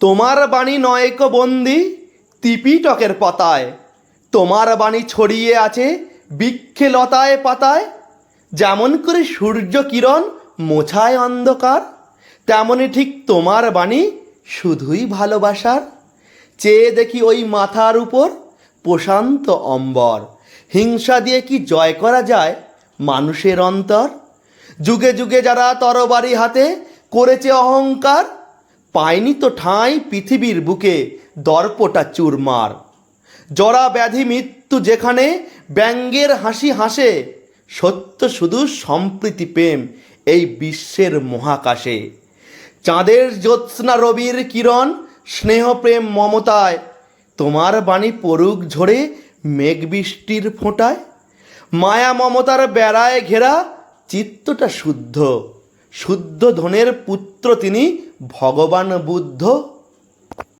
তোমার বাণী নয়ক বন্দি তিপিটকের পাতায়। তোমার বাণী ছড়িয়ে আছে বৃক্ষে লতায় পাতায়। যেমন করে সূর্য কিরণ মোছায় অন্ধকার, তেমনি ঠিক তোমার বাণী শুধুই ভালোবাসার। চেয়ে দেখি ওই মাথার উপর প্রশান্ত অম্বর। হিংসা দিয়ে কি জয় করা যায় মানুষের অন্তর? যুগে যুগে যারা তরবারি হাতে করেছে অহংকার পায়নি তো ঠাঁই পৃথিবীর বুকে দর্পটা চুরমার। জরা ব্যাধি মৃত্যু যেখানে, ব্যঙ্গের হাসি হাসে। সত্য শুধু সম্প্রীতি প্রেম এই বিশ্বের মহাকাশে। চাঁদের জ্যোৎস্না রবির কিরণ, স্নেহ প্রেম মমতায়। তোমার বাণী পড়ুক ঝরে মেঘ বৃষ্টির ফোঁটায়। মায়া মমতার বেড়ায় ঘেরা চিত্তটা শুদ্ধ। শুদ্ধ ধনের পুত্র তিনি ভগবান বুদ্ধ